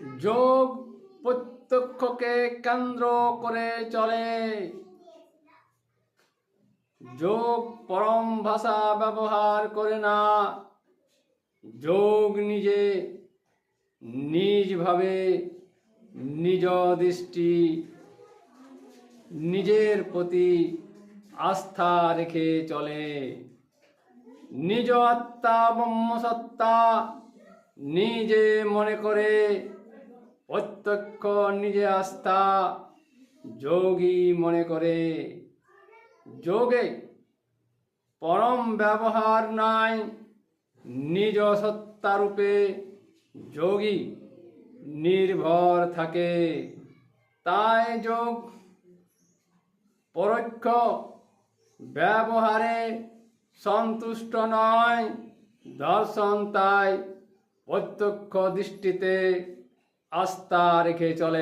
যোগ প্রত্যক্ষকে কেন্দ্র করে চলে। যোগ পরম ভাষা ব্যবহার করে না। যোগ নিজে নিজভাবে নিজ দৃষ্টি, নিজের প্রতি আস্থা রেখে চলে। নিজ আত্মা ব্রহ্মসত্তা নিজে মনে করে প্রত্যক্ষ নিজে আস্থা যোগী মনে করে। যোগে পরম ব্যবহার নাই, নিজ সত্তারূপে যোগী নির্ভর থাকে। তাই যোগ পরোক্ষ ব্যবহারে সন্তুষ্ট নয়, দর্শন তাই প্রত্যক্ষ দৃষ্টিতে আস্থা রেখে চলে।